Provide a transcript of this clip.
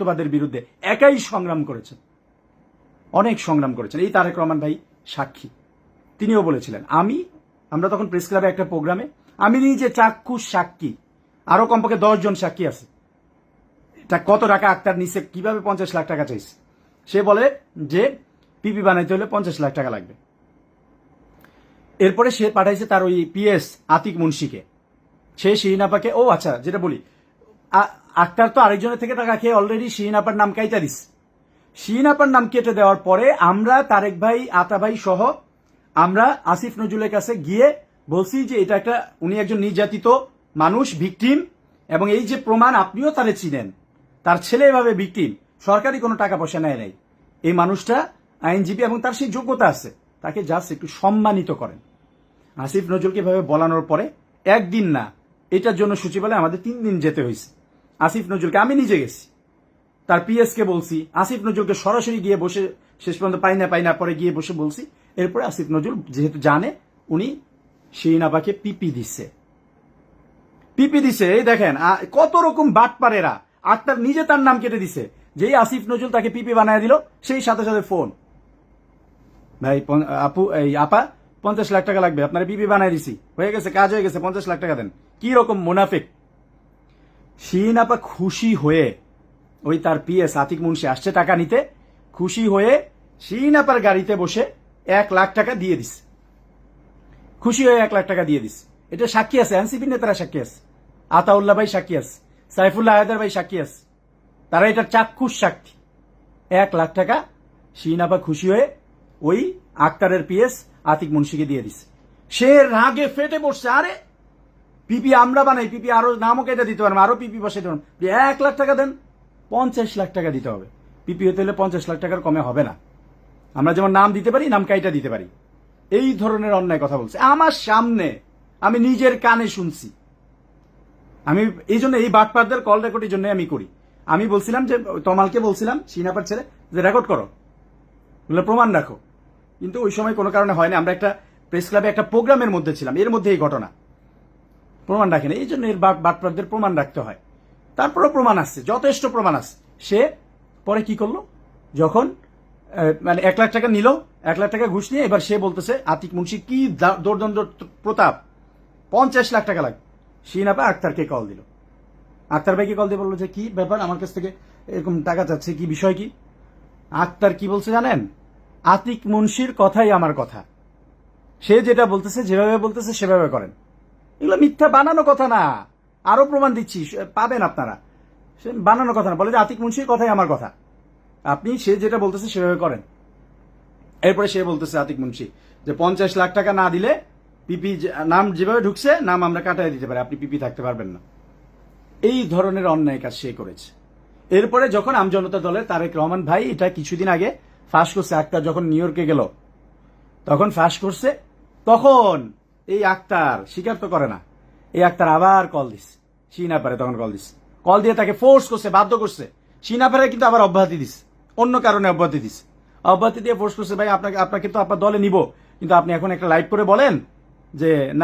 মতবাদের বিরুদ্ধে একাই সংগ্রাম করেছেন। অনেক সংগ্রাম করেছেন। এই তারেক রহমান ভাই সাক্ষী। তিনিও বলেছিলেন, আমি, আমরা তখন প্রেস ক্লাবে একটা প্রোগ্রামে, আমি নিজে চাক্ষুষ সাক্ষী। আরও কমপক্ষে দশ জন সাক্ষী আছে। তা কত টাকা আক্তার নিচে কীভাবে পঞ্চাশ লাখ টাকা চাইছে? সে বলে যে, পিপি বানাইতে হলে পঞ্চাশ লাখ টাকা লাগবে। এরপরে সে পাঠাইছে তার ওই পিএস আতিক মুন্সিকে। সে শিরিনাপাকে ও আচ্ছা যেটা বলি আক্তার তো আরেকজনের থেকে টাকা খেয়ে অলরেডি শিরিনাপার নাম কাইতা দিস শিরিনাপার নাম কেটে দেওয়ার পরে আমরা তারেক ভাই, আতা ভাই সহ আমরা আসিফ নজরুলের কাছে গিয়ে বলছি যে এটা একটা, উনি একজন নির্যাতিত মানুষ ভিকটিম এবং এই যে প্রমাণ আপনিও তারে চিনেন, তার ছেলে এভাবে ভিকটিম সরকারি কোনো টাকা পয়সা নেয় নাই। এই মানুষটা আইনজীবী এবং তার সেই যোগ্যতা আছে, তাকে জাস্ট একটু সম্মানিত করেন। আসিফ নজরুলকে এভাবে বলানোর পরে একদিন না, এটার জন্য সচিবালয়ে আমাদের তিন দিন যেতে হয়েছে। আসিফ নজরুলকে আমি নিজে গেছি। তার পিএস কে বলছি, আসিফ নজরুলকে সরাসরি গিয়ে বসে, শেষ পর্যন্ত পাই না পাই না, পরে গিয়ে বসে বলছি। এরপরে আসিফ নজরুল যেহেতু জানে, উনি শিরিনাবাকে পিপি দিচ্ছে পিপি দিছে, এই দেখেন কত রকম বাটপারেরা, আক্তার নিজে তার নাম কেটে দিছে, যেই আসিফ নজরুল তাকে পিপি বানায় দিল, সেই সাথে সাথে ফোন। ভাই আপু, এই আপা, পঞ্চাশ লাখ টাকা লাগবে, আপনার পিপি বানায় দিছি। হয়ে গেছে, কাজ হয়ে গেছে, পঞ্চাশ লাখ টাকা দেন। কি রকম মুনাফিক। শিন আপা খুশি হয়ে, ওই তার পিএস আতিক মুন্সি আসছে টাকা নিতে, খুশি হয়ে শিন আপার গাড়িতে বসে এক লাখ টাকা দিয়ে দিস। খুশি হয়ে এক লাখ টাকা দিয়ে দিস। এটা সাক্ষী আছে এনসিপি নেতারা সাক্ষী আছে, আতাউল্লাহ ভাই সাক্ষী আছে, সাইফুল্লাহ আয়াদার ভাই সাক্ষী আছে। তারা এটা চাক্ষুষ সাক্ষী। এক লাখ টাকা শিনাপা খুশি হয়ে ওই আক্তারের পিএস আতিক মুন্সিকে দিয়ে দিছে সে রাগে ফেটে পড়ছে আরে পিপি আমরা বানাই পিপি আরও নামও কেটে দিতে পারব, আরও পিপি বসে দিতে এক লাখ টাকা দেন, পঞ্চাশ লাখ টাকা দিতে হবে। পিপি হতে হলে পঞ্চাশ লাখ টাকার কমে হবে না। আমরা যেমন নাম দিতে পারি, নাম কাইটা দিতে পারি। এই ধরনের অন্যায় কথা বলছে। আমার সামনে আমি নিজের কানে শুনছি। আমি এই জন্য এই বাটপারদের কল রেকর্ডের জন্য আমি করি। আমি বলছিলাম যে, তমালকে বলছিলাম, সিনাপার ছেলে, যে রেকর্ড করো। প্রমাণ রাখো। কিন্তু ওই সময় কোনো কারণে হয়নি। আমরা একটা প্রেস ক্লাবে একটা প্রোগ্রামের মধ্যে ছিলাম। এর মধ্যে এই ঘটনা। প্রমাণ রাখে না। এই জন্য এর বাট- বাটপারদের প্রমাণ রাখতে হয়। তারপরেও প্রমাণ আসছে, যথেষ্ট প্রমাণ আসছে। সে পরে কি করল? যখন মানে এক লাখ টাকা নিল, এক লাখ টাকা ঘুষ নিয়ে এবার সে বলতেছে, আতিক মুন্সি, কি দৌর্দণ্ড প্রতাপ, পঞ্চাশ লাখ টাকা লাগবে। শিনাপা আক্তারকে কল দিল। আক্তার ভাইকে কল দিয়ে বলল যে, কি ব্যাপার? আমার কাছ থেকে এরকম টাকা চাচ্ছে, কি বিষয় কি? আক্তার কি বলছে জানেন? আতিক মুন্সির কথাই আমার কথা। সে যেটা বলতেছে, যেভাবে বলতেছে, সেভাবে করেন। এগুলো মিথ্যা বানানো কথা না। আরও প্রমাণ দিচ্ছি পাবেন আপনারা। সে বানানো কথা না, বলে যে আতিক মুন্সির কথাই আমার কথা। আপনি সে যেটা বলতেছে সেভাবে করেন। এরপরে সে বলতেছে আতিক মুন্সি যে পঞ্চাশ লাখ টাকা না দিলে পিপি নাম যেভাবে ঢুকছে, নাম আমরা কাটাই দিতে পারি। আপনি পিপি থাকতে পারবেন না। এই ধরনের অন্যায় কাজ সে করেছে। এরপরে যখন আমজনতা দলের তারেক রহমান ভাই এটা কিছুদিন আগে ফাঁস করছে, আক্তার যখন নিউ ইয়র্কে গেল, তখন ফাঁস করছে, তখন এই আক্তার স্বীকার তো করে না। এই আক্তার আবার কল দিস। সিনা পারে তখন কল দিস। কল দিয়ে তাকে ফোর্স করছে, বাধ্য করছে। সিনা পারে কিন্তু আবার অব্যাহতি দিস। অন্য কারণে অব্যাহতি দিস। অব্যাহতি দিয়ে ফোর্স করছে, ভাই, আপনাকে আপনাকে তো আপনার দলে নিব। কিন্তু আপনি এখন একটা লাইভ করে বলেন যে, না